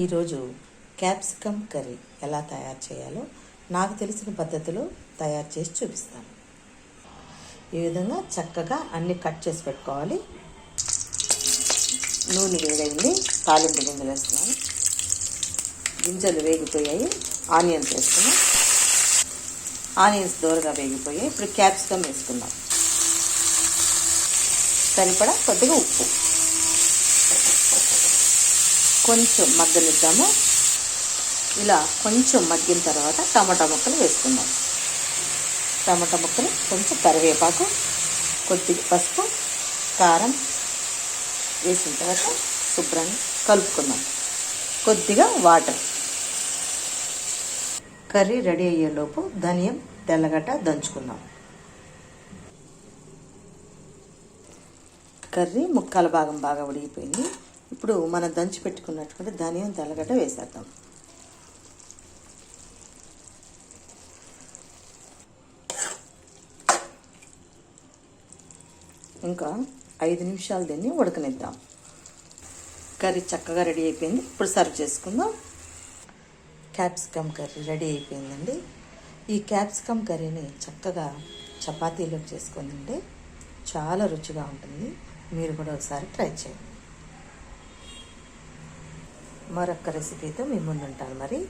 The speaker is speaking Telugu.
ఈరోజు క్యాప్సికమ్ కర్రీ ఎలా తయారు చేయాలో నాకు తెలిసిన పద్ధతిలో తయారు చేసి చూపిస్తాను. ఈ విధంగా చక్కగా అన్ని కట్ చేసి పెట్టుకోవాలి. నూనె వేడైంది తాలింపు గింజలు వేస్తున్నాను. గింజలు వేగిపోయాయి ఆనియన్స్ వేస్తున్నాం ఆనియన్స్ దూరగా వేగిపోయాయి ఇప్పుడు క్యాప్సికమ్ వేసుకుందాం. సరిపడా కొద్దిగా ఉప్పు. కొంచెం మగ్గనిద్దాము. ఇలా కొంచెం మగ్గిన తర్వాత టమాటా ముక్కలు వేసుకుందాం. టమాటా ముక్కలు కొంచెం కరివేపాకు కొద్దిగా పసుపు కారం వేసిన తర్వాత శుభ్రంగా కలుపుకుందాం. కొద్దిగా వాటర్. కర్రీ రెడీ అయ్యేలోపు ధనియం తెల్లగడ్డ దంచుకుందాం. కర్రీ ముక్కల భాగం బాగా ఉడిగిపోయింది ఇప్పుడు మనం దంచి పెట్టుకున్నటువంటి ధనియం తెల్లగడ్డ వేసేద్దాం. ఇంకా ఐదు నిమిషాలు దీన్ని ఉడకనిద్దాం. కర్రీ చక్కగా రెడీ అయిపోయింది. ఇప్పుడు సర్వ్ చేసుకుందాం. క్యాప్సికమ్ కర్రీ రెడీ అయిపోయిందండి. ఈ క్యాప్సికమ్ కర్రీని చక్కగా చపాతీలోకి చేసుకుందండి చాలా రుచిగా ఉంటుంది. మీరు కూడా ఒకసారి ట్రై చేయండి. మరొక రెసిపీతో మీ ముందుంటాను మరి.